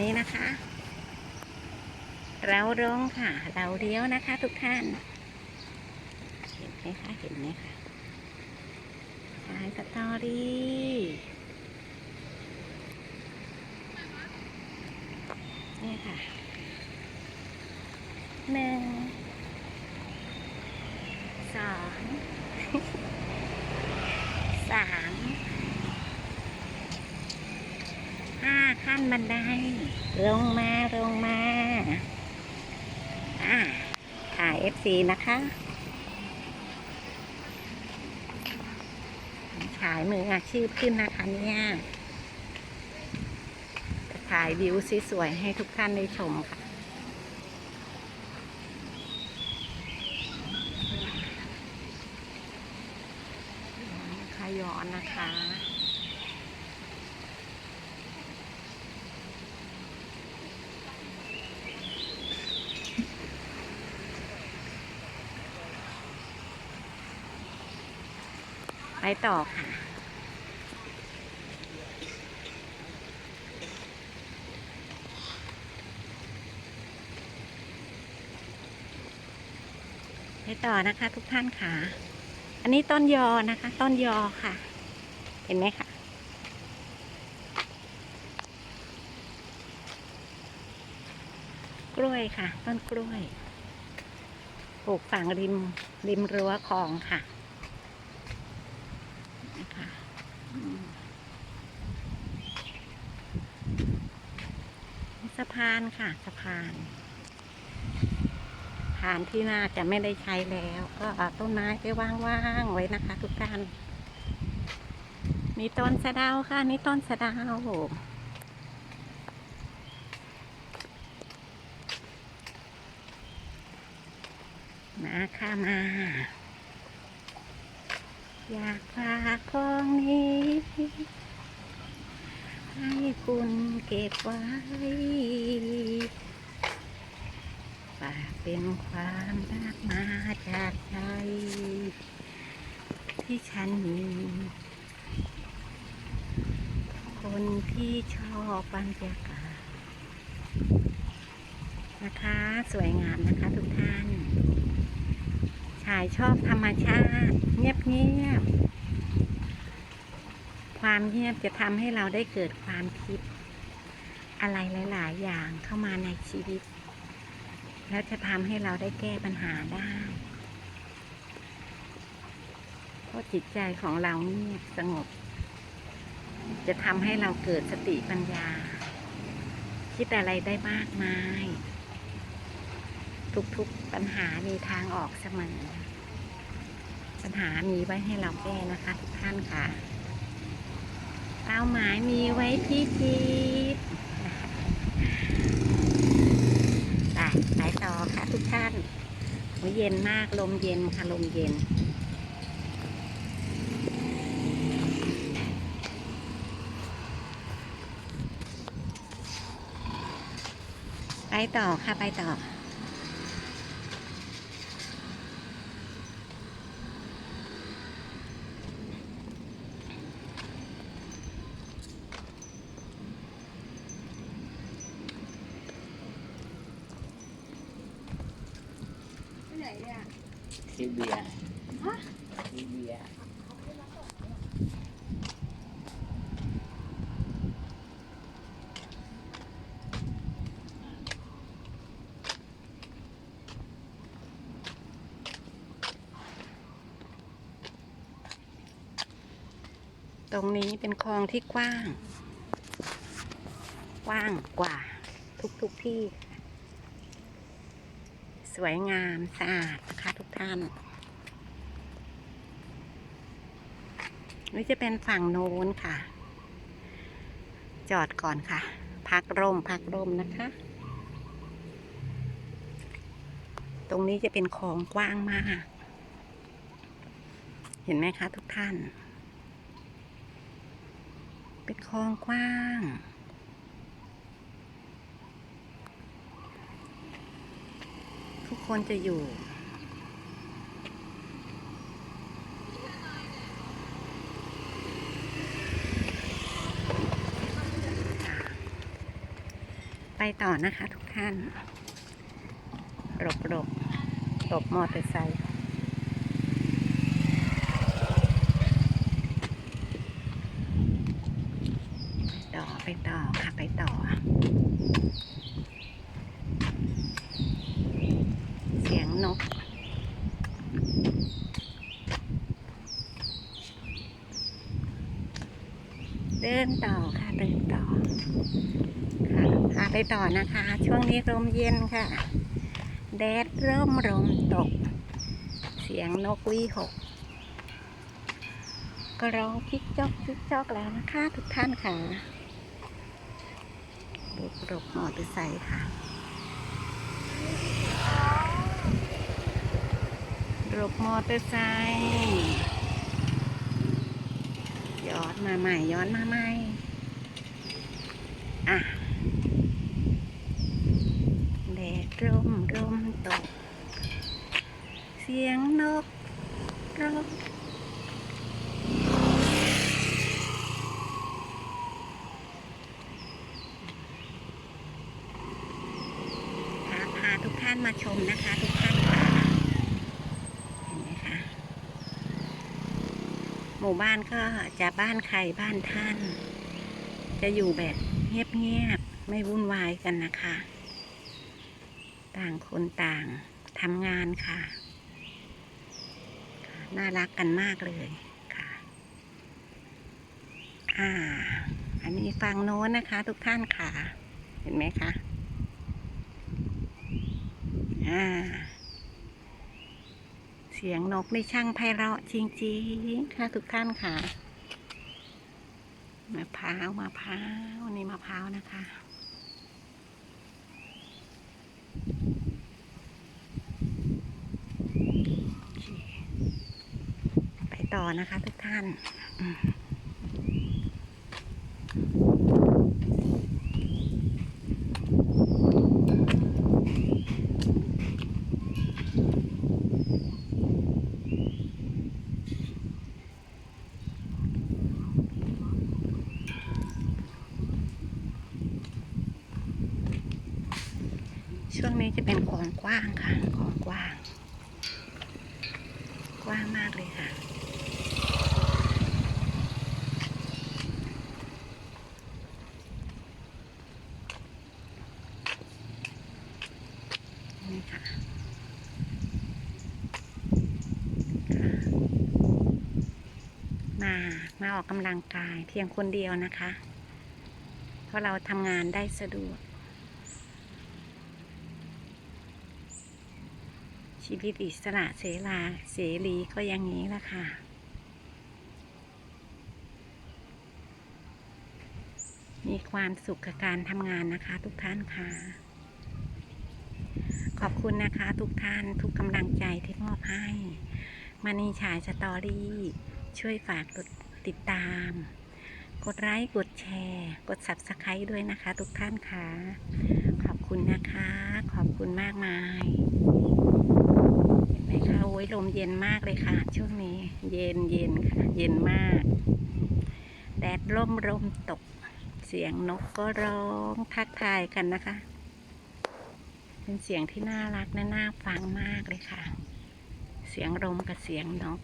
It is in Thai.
นี้นะคะ เราลงค่ะ เราเลี้ยวนะคะ ทุกท่าน เห็นไหมคะ เห็นไหมคะสายสตอรี่นี่ค่ะหนึ่งสอง สามห้า ขั้นบันไดลงมาลงมาอ่าถ่าย FC นะคะฉายมืออาชีพขึ้นนะคะเนี่ยถ่ายวิวสวยๆให้ทุกท่านได้ชมค่ะขย้อนนะคะ ไปต่อค่ะ ไปต่อนะคะทุกท่านค่ะ อันนี้ต้นยอนะคะ ต้นยอค่ะ เห็นไหมคะกล้วยค่ะ ต้นกล้วยปลูกฝั่งริมริมรั้วคลองค่ะอืม สะพานค่ะ สะพานสะพานที่น่าจะไม่ได้ใช้แล้ว ก็เอาต้นไม้ไปว่างๆไว้นะคะ ทุกท่านมีต้นสะเดาค่ะ นี่ต้นสะเดามาค่ะมา อยากฝากของนี้ ให้คุณเก็บไว้ฝากเป็นความรักมาจากใจที่ฉันมีคนที่ชอบบรรยากาศนะคะ สวยงามนะคะทุกท่าน ชายชอบธรรมชาติเงียบเงียบๆความเงียบจะทำให้เราได้เกิดความคิด อะไรหลาย ๆ อย่างเข้ามาในชีวิต แล้วจะทำให้เราได้แก้ปัญหาได้ เพราะจิตใจของเราเงียบสงบ จะทำให้เราเกิดสติปัญญา คิดอะไรได้มากมาย ทุก ๆ ปัญหามีทางออกเสมอ ปัญหามีไว้ให้เราแก้นะคะทุกท่านค่ะเป้าหมายมีไว้ที่จิตไปไปต่อค่ะทุกท่านโอ้เย็นมาก ลมเย็นค่ะ ลมเย็น ไปต่อค่ะ ไปต่อ ที่ไหนเนี่ยิเบียซิเบียตรงนี้เป็นคลองที่กว้าง กว้างกว่าทุกๆทที่ วยงามสะอาดนะคะทุกท่านนี่จะเป็นฝั่งโน้นค่ะ จอดก่อนค่ะ พักร่มพักร่มนะคะ ตรงนี้จะเป็นคลองกว้างมาก เห็นไหมคะทุกท่าน เป็นคลองกว้าง ทุกคนจะอยู่ ไปต่อนะคะทุกท่านหลบหลบหลบมอเตอร์ไซค์ต่อไปต่อค่ะไปต่อ เสียงนก เดินต่อค่ะเดินต่อค่ะพาไปต่อนะคะ ช่วงนี้ลมเย็นค่ะ แดดเริ่มลมตก เสียงนกวีหกก็ร้องจิกจอกจิกจอกแล้วนะคะทุกท่านค่ะหลบหมอเตอร์ไซค์ค่ะหลบมอเตอร์ไซค์ อนมาใหม่ ย้อนมาใหม่ อะแดดร่มร่มตก เสียงนกร้องพาพาทุกท่านมาชมนะคะทุกท่านค่ะเห็นไหมคะ หมู่บ้านก็จะบ้านใครบ้านท่าน จะอยู่แบบเงียบๆไม่วุ่นวายกันนะคะ ต่างคนต่างทำงานค่ะ น่ารักกันมากเลยค่ะ อ่า อันนี้ฟังโน้นนะคะ ทุกท่านค่ะ เห็นไหมคะ อ่า เสียงนกในช่างไพเราะจริงๆค่ะทุกท่านค่ะมะพร้าวมะพร้าวนี่มะพร้าวนะคะไปต่อนะคะทุกท่าน ช่วงนี้จะเป็นของกว้างค่ะ ของกว้าง กว้างมากเลยค่ะ นี่ค่ะมามาออกกำลังกายเพียงคนเดียวนะคะ เพราะเราทำงานได้สะดวก ชีวิตอิสระเสลาเสรีก็อย่างนี้ละค่ะ มีความสุขกับการทำงานนะคะ ทุกท่านค่ะ ขอบคุณนะคะ ทุกท่านทุกกำลังใจที่มอบให้มานีฉายสตอรี่ ช่วยฝากกดติดตาม กดไลค์กดแชร์ กด subscribe ด้วยนะคะ ทุกท่านค่ะ ขอบคุณนะคะ ขอบคุณมากมาย ไหมคะโอ้ยลมเย็นมากเลยค่ะ ช่วงนี้ เย็นเย็นค่ะ เย็นมาก แดดร่มร่มตก เสียงนกก็ร้องทักทายกันนะคะ เป็นเสียงที่น่ารักและน่าฟังมากเลยค่ะ เสียงลมกับเสียงนก